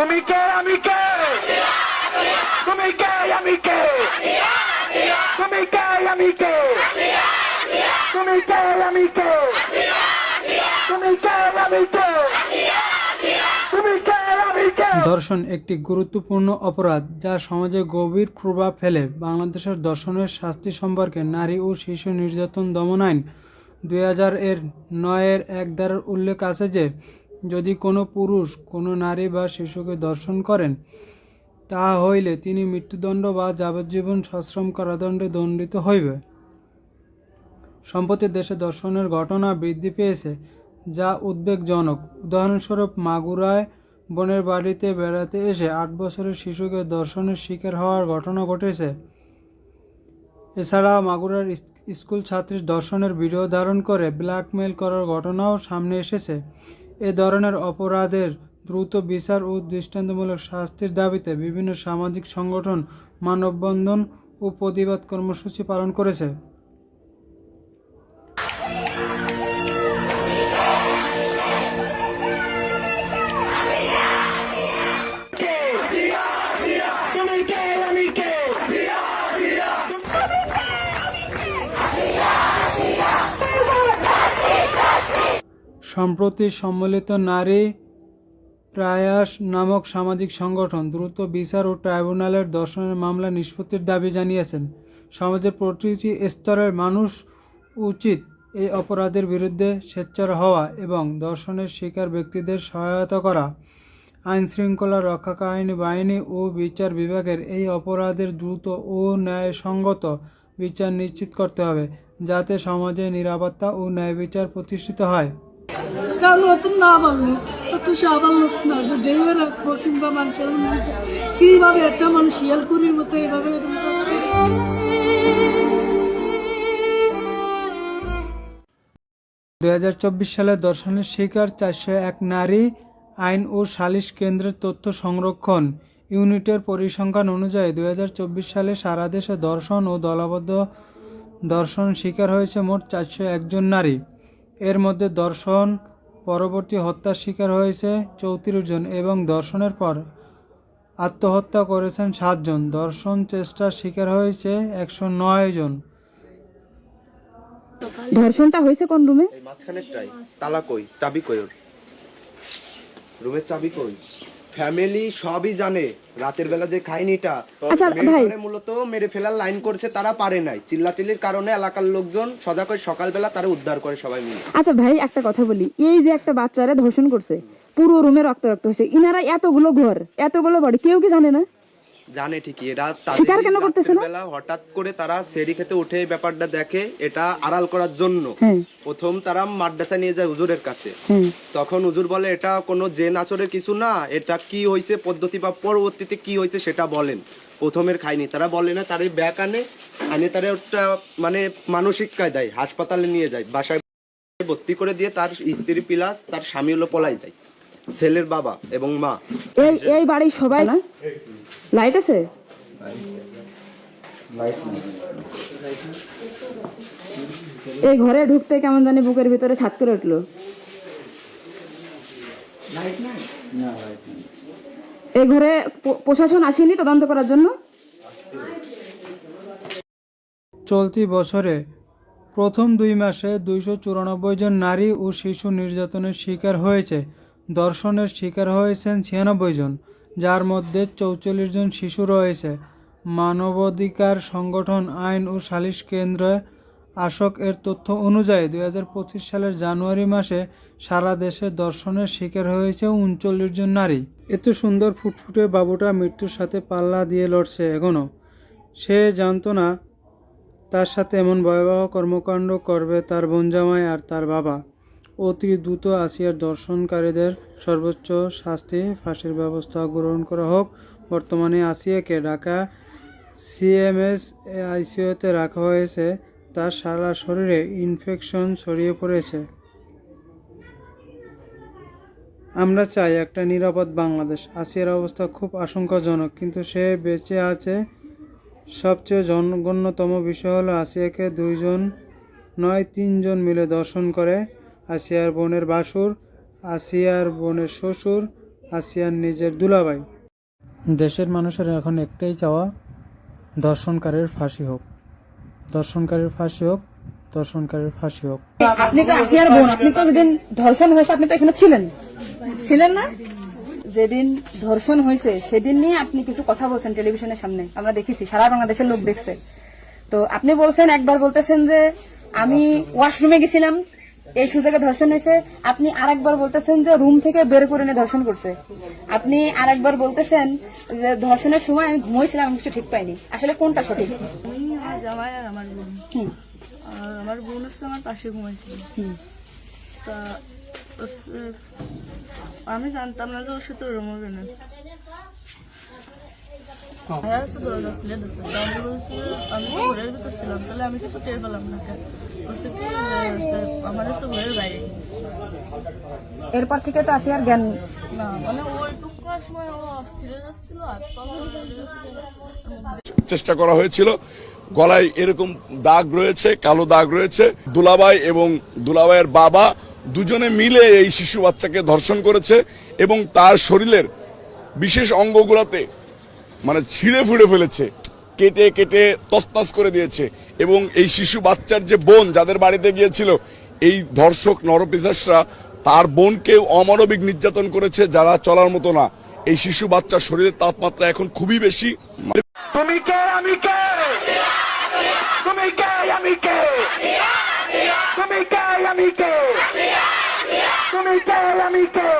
তুমি কে, আমি কে? তুমি কে, আমি কে? তুমি কে, আমি কে? তুমি কে, আমি কে? তুমি কে, আমি কে? দর্শন একটি গুরুত্বপূর্ণ অপরাধ যা সমাজে গভীর প্রভাব ফেলে। বাংলাদেশের দর্শনের শাস্তি সম্পর্কে নারী ও শিশু নির্যাতন দমন আইন দুই হাজার এর নয়ের এক দ্বারার উল্লেখ আছে যে যদি কোনো পুরুষ কোনো নারী বা শিশুকে দর্শন করেন তাহা হইলে তিনি মৃত্যুদণ্ড বা যাবজ্জীবন সশ্রম কারাদণ্ডে দণ্ডিত হইবে। সম্প্রতি দেশে দর্শনের ঘটনা বৃদ্ধি পেয়েছে, যা উদ্বেগজনক। উদাহরণস্বরূপ, মাগুরায় বোনের বাড়িতে বেড়াতে এসে আট বছরের শিশুকে দর্শনের শিকার হওয়ার ঘটনা ঘটেছে। এছাড়া মাগুরার স্কুল ছাত্রীর দর্শনের ভিডিও ধারণ করে ব্ল্যাকমেল করার ঘটনাও সামনে এসেছে। এ ধরনের অপরাধের দ্রুত বিচার ও দৃষ্টান্তমূলক শাস্তির দাবিতে বিভিন্ন সামাজিক সংগঠন, মানববন্ধন ও প্রতিবাদ কর্মসূচি পালন করেছে। সম্প্রতি সম্মিলিত নারী প্রয়াস নামক সামাজিক সংগঠন দ্রুত বিচার ও ট্রাইব্যুনালের দর্শনের মামলা নিষ্পত্তির দাবি জানিয়েছেন। সমাজের প্রতিটি স্তরের মানুষ উচিত এই অপরাধের বিরুদ্ধে স্বেচ্ছার হওয়া এবং দর্শনের শিকার ব্যক্তিদের সহায়তা করা। আইন শৃঙ্খলা রক্ষাকারী বাহিনী ও বিচার বিভাগের এই অপরাধের দ্রুত ও ন্যায়সঙ্গত বিচার নিশ্চিত করতে হবে, যাতে সমাজে নিরাপত্তা ও ন্যায় বিচার প্রতিষ্ঠিত হয়। কারণ। দুই সালে দর্শনের শিকার চারশো এক নারী আইন ও সালিশ কেন্দ্রের তথ্য সংরক্ষণ ইউনিটের পরিসংখ্যান অনুযায়ী দুই হাজার চব্বিশ সালে সারা দেশে দর্শন ও দলবদ্ধ দর্শন শিকার হয়েছে মোট চারশো একজন নারী এর মধ্যে দর্শন পরবর্তী হত্যার শিকার হয়েছে চৌত্রিশ জন এবং দর্শনের পর আত্মহত্যা করেছেন সাতজন দর্শন চেষ্টার শিকার হয়েছে একশো নয় জন। ধর্ষণটা হয়েছে কোন রুমে? এই মাঝখানেরটাই তালা কই? চাবি কই রুমের চাবি কই? ফ্যামিলি সবই জানে। রাতের বেলা যে খাইনিটা আচ্ছা, মূলত মেরে ফেলার লাইন করছে তারা পারে নাই। চিল্লাচিল্লির কারণে এলাকার লোকজন সজাগ হয়ে সকালবেলা তারা উদ্ধার করে সবাই মিলে। আচ্ছা ভাই একটা কথা বলি। এই যে একটা বাচ্চারা ধর্ষণ করছে পুরো রুমে রক্ত রক্ত হয়েছে। ইনারা এতগুলো ঘর এতগুলো বাড়ি কেউ কি জানে না? জানে ঠিকই এরা স্বীকার কেন করতেছে না? বেলা হঠাৎ করে তারা সেরি খেতে উঠে এই ব্যাপারটা দেখে এটা আড়াল করার জন্য। প্রথম তারা মাদ্রাসা নিয়ে যায় হুজুরের কাছে। তখন হুজুর বলে এটা কোনো যে নাচরের কিছু না এটা কি হয়েছে পদ্ধতি বা পরবর্তীতে কি হয়েছে সেটা বলেন। প্রথমের খায়নি তারা বলে না তার ব্যাক আনে আনে তারা একটা মানে মানসিক কায় দেয় হাসপাতালে নিয়ে যায় বাসায় ভর্তি করে দিয়ে তার স্ত্রী প্লাস তার স্বামী হলো পলাই যায়। ছেলের বাবা এবং মা। এই এই বাড়ির সবাই না? লাইট আছে? এই ঘরে ঢুকতে কেমন জানি বুকের ভিতরে ছাদ করে উঠল। এই ঘরে প্রশাসন আসেনি তদন্ত করার জন্য? চলতি বছরে প্রথম দুই মাসে দুইশো চুরানব্বই জন নারী ও শিশু নির্যাতনের শিকার হয়েছে। দর্শনের শিকার হয়েছেন ছিয়ানব্বই জন, যার মধ্যে চৌচল্লিশ জন শিশু রয়েছে। মানবাধিকার সংগঠন আইন ও সালিশ কেন্দ্র আশক এর তথ্য অনুযায়ী দু হাজার পঁচিশ সালের জানুয়ারি মাসে সারা দেশে দর্শনের শিকার হয়েছে উনচল্লিশ জন নারী। এত সুন্দর ফুটফুটে বাবুটা মৃত্যুর সাথে পাল্লা দিয়ে লড়ছে এখনও সে জানতো না তার সাথে এমন ভয়াবহ কর্মকাণ্ড করবে তার বোনজামাই আর তার বাবা। অতি দ্রুত আসিয়ার দর্শনকারীদের সর্বোচ্চ শাস্তি ফাঁসির ব্যবস্থা গ্রহণ করা হোক। বর্তমানে আসিয়াকে ঢাকা সিএমএস আইসিইউতে রাখা হয়েছে। তার সারা শরীরে ইনফেকশন ছড়িয়ে পড়েছে। আমরা চাই একটা নিরাপদ বাংলাদেশ। আসিয়ার অবস্থা খুব আশঙ্কাজনক, কিন্তু সে বেঁচে আছে। সবচেয়ে জনগণ্যতম বিষয় হলো আসিয়াকে দুইজন নয়, তিনজন মিলে দর্শন করে। আসিয়ার বোনের বাসুর আসিয়ার বোনের শ্বশুর আসিয়ার নিজের দুলাভাই। দেশের মানুষের এখন একটাই চাওয়া দর্শনকারীর ফাঁসি হোক। দর্শনকারীর ফাঁসি হোক দর্শনকারীর ফাঁসি হোক। আপনি তো আসিয়ার বোন আপনি তো যেদিন ধর্ষণ হয়েছে আপনি তো এখানে ছিলেন। ছিলেন না? যেদিন ধর্ষণ হয়েছে সেদিন নিয়ে আপনি কিছু কথা বলছেন টেলিভিশনের সামনে। আমরা দেখেছি সারা বাংলাদেশের লোক দেখছে। তো আপনি বলছেন একবার বলতেছেন যে আমি ওয়াশরুমে গেছিলাম এই সুযোগে ধর্ষণ হয়েছে। আপনি আরেকবার বলতেছেন যে রুম থেকে বের করে নিয়ে ধর্ষণ করছে। আপনি আরেকবার বলতেছেন যে ধর্ষণের সময় আমি ঘুমোইছিলাম আমি কিছু ঠিক পাইনি। আসলে কোনটা সঠিক? আমি আমার জামাই আর আমার বোন। আর আমার বোন হচ্ছে আমার পাশে ঘুমাইছিল তা আমি জানতাম না যে ওর সাথে ওরম হবে না। হ্যাঁ আমি বলছি আমি তো ঘরের ভিতর ছিলাম তাহলে আমি কিছু টের পেলাম না। কেন হচ্ছে ঘরের বাইরে। এরপর থেকে তো আসিয়ার জ্ঞান না মানে ওইটুকু সময় ও অস্থির যাচ্ছিল আর যাচ্ছিল। চেষ্টা করা হয়েছিল। গলায় এরকম দাগ রয়েছে কালো দাগ রয়েছে। দুলাবাই এবং দুলাভাইয়ের বাবা দুজনে মিলে এই শিশু বাচ্চাকে ধর্ষণ করেছে এবং তার শরীরের বিশেষ অঙ্গগুলোতে মানে ছিঁড়ে ফুড়ে ফেলেছে কেটে কেটে তসতস করে দিয়েছে। এবং এই শিশু বাচ্চার যে বোন যাদের বাড়িতে গিয়েছিল এই ধর্ষক নরপিশাসরা তার বোনকে অমানবিক নির্যাতন করেছে, যারা চলার মতো না। এই শিশু বাচ্চার শরীরের তাপমাত্রা এখন খুবই বেশি। তুমি কে? আমি কে? তুমি কে? আমি কে? তুমি কে? আমি কে? তুমি কে? আমি কে?